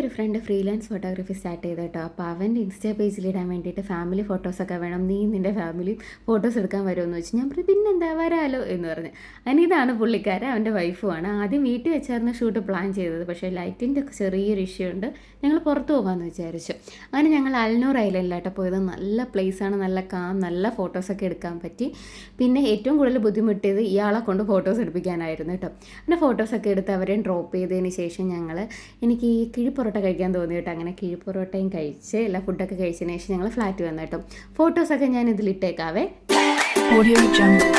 ഒരു front freelance photography start ചെയ്തു കേട്ടോ അപ്പോൾ അവന്റെ ഇൻസ്റ്റാ പേജിൽ ഇടാൻ വേണ്ടിയിട്ട് ഫാമിലി ഫോട്ടോസൊക്കെ വേണം. നീ നിന്റെ ഫാമിലി ഫോട്ടോസ് എടുക്കാൻ വരുമെന്ന് വെച്ച് ഞാൻ പറഞ്ഞു പിന്നെന്താ വരാലോ എന്ന് പറഞ്ഞു. അതിന് ഇതാണ് പുള്ളിക്കാരൻ അവന്റെ വൈഫുമാണ് ആദ്യം വീട്ടിൽ വെച്ചായിരുന്നു ഷൂട്ട് പ്ലാൻ ചെയ്തത്. പക്ഷേ ലൈറ്റിന്റെ ഒക്കെ ചെറിയൊരു ഇഷ്യൂ ഉണ്ട്. ഞങ്ങൾ പുറത്ത് പോകാമെന്ന് വിചാരിച്ചു. അങ്ങനെ ഞങ്ങൾ അൽനൂർ ഐലൻഡിലാട്ടോ പോയത്. നല്ല പ്ലേസാണ് നല്ല കാം നല്ല ഫോട്ടോസൊക്കെ എടുക്കാൻ പറ്റി. പിന്നെ ഏറ്റവും കൂടുതൽ ബുദ്ധിമുട്ടിയത് ഇയാളെ കൊണ്ട് ഫോട്ടോസ് എടുപ്പിക്കാനായിരുന്നു കേട്ടോ. അങ്ങനെ ഫോട്ടോസൊക്കെ എടുത്ത് അവരെയും ഡ്രോപ്പ് ചെയ്തതിന് ശേഷം ഞങ്ങൾ എനിക്ക് ഈ കിഴിപ്പൊറോട്ട കഴിക്കാൻ തോന്നി കേട്ടോ. അങ്ങനെ കിഴിപ്പൊറോട്ടയും കഴിച്ച് എല്ലാ ഫുഡൊക്കെ കഴിച്ചതിന് ശേഷം ഞങ്ങൾ ഫ്ലാറ്റ് വന്നു കേട്ടോ. ഫോട്ടോസൊക്കെ ഞാൻ ഇതിലിട്ടേക്കാവേ. Audio Jungle.